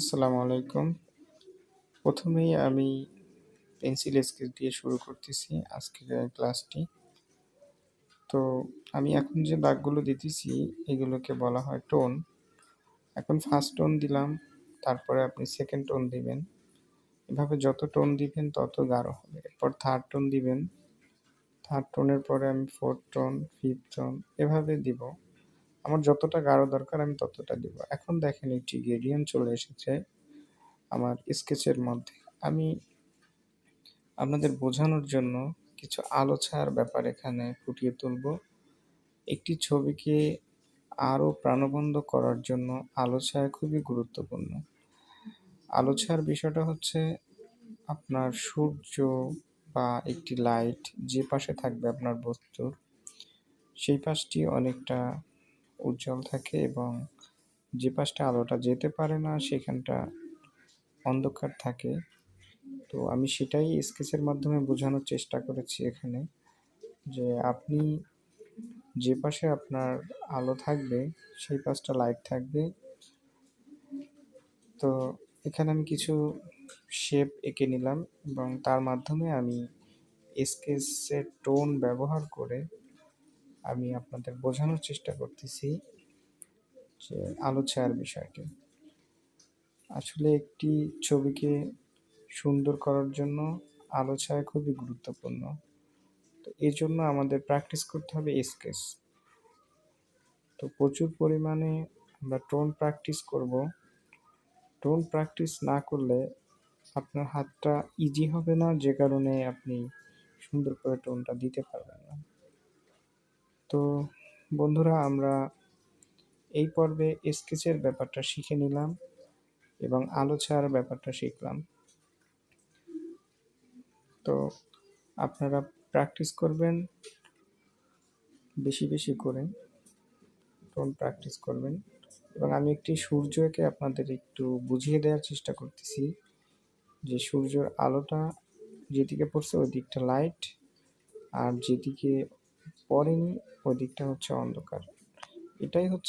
আসসালামু আলাইকুম। প্রথমেই আমি পেন্সিল স্কেচ দিয়ে শুরু করতেছি আজকের ক্লাসটি। তো আমি এখন যে দাগগুলো দিতেছি এগুলোকে বলা হয় টোন। এখন ফার্স্ট টোন দিলাম, তারপরে আপনি সেকেন্ড টোন দিবেন। এভাবে যত টোন দিবেন তত গাঢ় হবে। এরপর থার্ড টোন দিবেন। থার্ড টোনের পরে আমি ফোর্থ টোন, ফিফথ টোন এভাবে দিব। আমার যতটা গাঢ় দরকার, আমি ততটা দিব। এখন দেখেন একটি গ্রেডিয়েন্ট চলে এসেছে আমার স্কেচের মধ্যে। আমি আপনাদের বোঝানোর জন্য কিছু আলো ছায়ার ব্যাপার এখানে ফুটিয়ে তুলব। একটি ছবিকে আরও প্রাণবন্ধ করার জন্য আলো ছায়া খুবই গুরুত্বপূর্ণ। আলো ছায়ার বিষয়টা হচ্ছে আপনার সূর্য বা একটি লাইট যে পাশে থাকবে আপনার বস্তুর সেই পাশটি অনেকটা উজ্জ্বল থাকে এবং যে পাশটা আলোটা যেতে পারে না, সেখানটা অন্ধকার থাকে। তো আমি সেটাই স্কেচের মাধ্যমে বোঝানোর চেষ্টা করেছি এখানে যে আপনি যে পাশে আপনার আলো থাকবে, সেই পাশটা লাইট থাকবে। তো এখানে আমি কিছু শেপ এঁকে নিলাম এবং তার মাধ্যমে আমি স্কেচের টোন ব্যবহার করে আমি আপনাদের বোঝানোর চেষ্টা করতেছি যে আলো ছায়ার বিষয়টি। আসলে একটি ছবিকে সুন্দর করার জন্য আলো ছায়া খুবই গুরুত্বপূর্ণ। তো এই জন্য আমাদের প্র্যাকটিস করতে হবে স্কেচ তো প্রচুর পরিমাণে আমরা টোন প্র্যাকটিস করব। টোন প্র্যাকটিস না করলে আপনার হাতটা ইজি হবে না, যে কারণে আপনি সুন্দর করে টোনটা দিতে পারবেন না। তো বন্ধুরা, আমরা এই পর্বে স্কেচের ব্যাপারটা শিখে নিলাম এবং আলো ছায়ার ব্যাপারটা শিখলাম। তো আপনারা প্র্যাকটিস করবেন, বেশি বেশি করে প্র্যাকটিস করবেন। এবং আমি একটি সূর্যকে আপনাদের একটু বুঝিয়ে দেওয়ার চেষ্টা করতেছি যে সূর্যের আলোটা যেদিকে পড়ছে ওই দিকটা লাইট আর যেদিকে পড়েনি ওই দিকটা হচ্ছে অন্ধকার। এটাই হচ্ছে